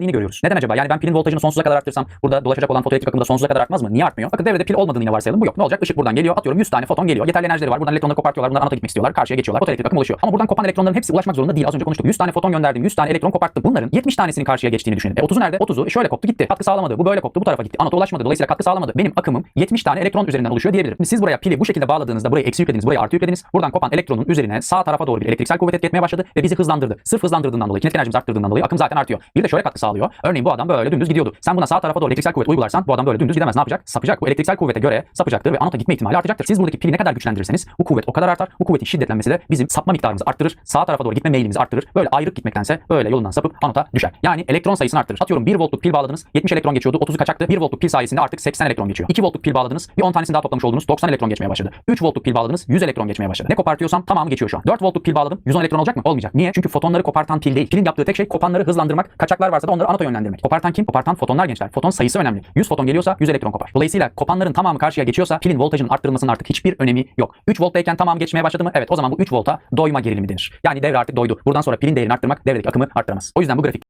Yine görüyoruz. Neden acaba? Yani ben pilin voltajını sonsuza kadar arttırsam burada dolaşacak olan fotoelektrik akımı da sonsuza kadar artmaz mı? Niye artmıyor? Bakın devrede pil olmadığını yine varsayalım. Bu yok. Ne olacak? Işık buradan geliyor. Atıyorum 100 tane foton geliyor. Yeterli enerjileri var. Buradan elektronları kopartıyorlar. Bunlar anota gitmek istiyorlar. Karşıya geçiyorlar. Fotoelektrik akım ulaşıyor. Ama buradan kopan elektronların hepsi ulaşmak zorunda değil. Az önce konuştuk. 100 tane foton gönderdim. 100 tane elektron koparttım. Bunların 70 tanesinin karşıya geçtiğini düşünün. E 30'u nerede? 30'u şöyle koptu gitti. Katkı sağlamadı. Bu böyle koptu. Bu tarafa gitti. Anota ulaşmadı. Dolayısıyla katkı sağlamadı. Benim akımım 70 tane elektron üzerinden oluşuyor diyebilirim. Siz buraya pili bu şekilde bağladığınızda buraya eksi yüklediniz. Buraya artı yüklediniz. Buradan kopan elektronun üzerine sağ tarafa doğru bir elektriksel kuvvet etki etmeye başladı ve bizi hızlandırdı. Sırf hızlandırdığından dolayı, kinetik enerjimizi arttırdığından dolayı akım zaten artıyor. Bir de şöyle katkı sağlıyor. Örneğin bu adam böyle dümdüz gidiyordu. Sen buna sağ tarafa doğru elektriksel kuvvet uygularsan bu adam böyle dümdüz gidemez. Ne yapacak? Sapacak. Bu elektriksel kuvvete göre sapacaktır ve anota gitme ihtimali artacaktır. Siz buradaki pili ne kadar güçlendirirseniz bu kuvvet o kadar artar. Bu kuvvetin şiddetlenmesi de bizim sapma miktarımızı arttırır. Sağ tarafa doğru gitme meyilimizi arttırır. Böyle ayrık gitmektense böyle yolundan sapıp anota düşer. Yani elektron sayısını arttırır. Atıyorum 1 voltluk pil bağladınız. 70 elektron geçiyordu. 30'u kaçaktı. 1 voltluk pil sayesinde artık 80 elektron geçiyor. 2 voltluk pil bağladınız. Bir 10 tanesini daha toplamış oldunuz. 90 elektron geçmeye başladı. 3 voltluk pil bağladınız. 100 elektron geçmeye başladı. Ne kopartıyorsam tamamı geçiyor şu an. 4 voltluk pil bağladım. 110 elektron olacak mı? Olmayacak. Niye? Çünkü fotonları kopartan pil değil. Pilin yaptığı tek şey kopanları hızlandırmak. Kaçaklar varsa da onları anota yönlendirmek. Kopartan kim? Kopartan fotonlar gençler. Foton sayısı önemli. 100 foton geliyorsa 100 elektron kopar. Dolayısıyla kopanların tamamı karşıya geçiyorsa pilin voltajının arttırılmasının artık hiçbir önemi yok. 3 volttayken tamamı geçmeye başladı mı? Evet o zaman bu 3 volta doyma gerilimi denir. Yani devre artık doydu. Buradan sonra pilin değerini arttırmak devredeki akımı arttıramaz. O yüzden bu grafik